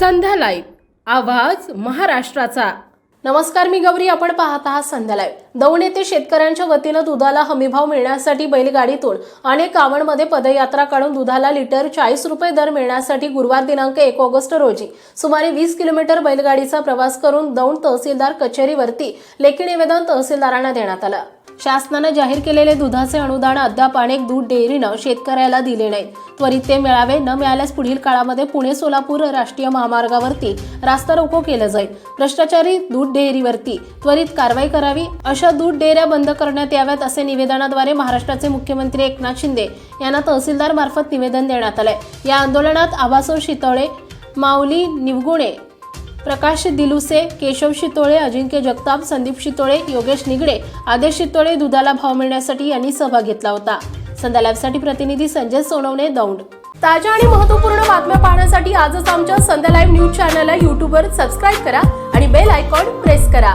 संध्या live आवाज महाराष्ट्राचा. नमस्कार मी गौरी. आपण पाहत आहात संध्या लाईव्ह. दौंड येथे शेतकऱ्यांच्या वतीनं दुधाला हमीभाव मिळण्यासाठी बैलगाडीतून अनेक गावांमध्ये पदयात्रा काढून दुधाला लिटर चाळीस रुपये दर मिळण्यासाठी गुरुवार दिनांक एक ऑगस्ट रोजी सुमारे वीस किलोमीटर बैलगाडीचा प्रवास करून दौंड तहसीलदार कचेरीवरती लेखी निवेदन तहसीलदारांना देण्यात आलं. शासनानं जाहीर केलेले दुधाचे अनुदान अद्याप अनेक दूध डेअरीनं शेतकऱ्याला दिले नाही त्वरित ते मिळावे न मिळाल्यास पुढील काळामध्ये पुणे सोलापूर राष्ट्रीय महामार्गावरती रास्ता रोको केलं जाईल. भ्रष्टाचारी दूध डेअरीवरती त्वरित कारवाई करावी अशा दूध डेअऱ्या बंद करण्यात याव्यात असे निवेदनाद्वारे महाराष्ट्राचे मुख्यमंत्री एकनाथ शिंदे यांना तहसीलदार मार्फत निवेदन देण्यात आलंय. या आंदोलनात आबासो शितळे माऊली निवगुणे प्रकाश दिलुसे केशव शितोळे अजिंक्य जगताप संदीप शितोळे योगेश निगडे आदेश शितोळे दुधाला भाव मिळण्यासाठी यांनी सहभाग घेतला होता. संध्या लाईव्हसाठी प्रतिनिधी संजय सोनवणे दौंड. ताज्या आणि महत्त्वपूर्ण बातम्या पाहण्यासाठी आजच आमच्या संध्या लाईव्ह न्यूज चॅनलला यूट्यूबवर सबस्क्राईब करा आणि बेल आयकॉन प्रेस करा.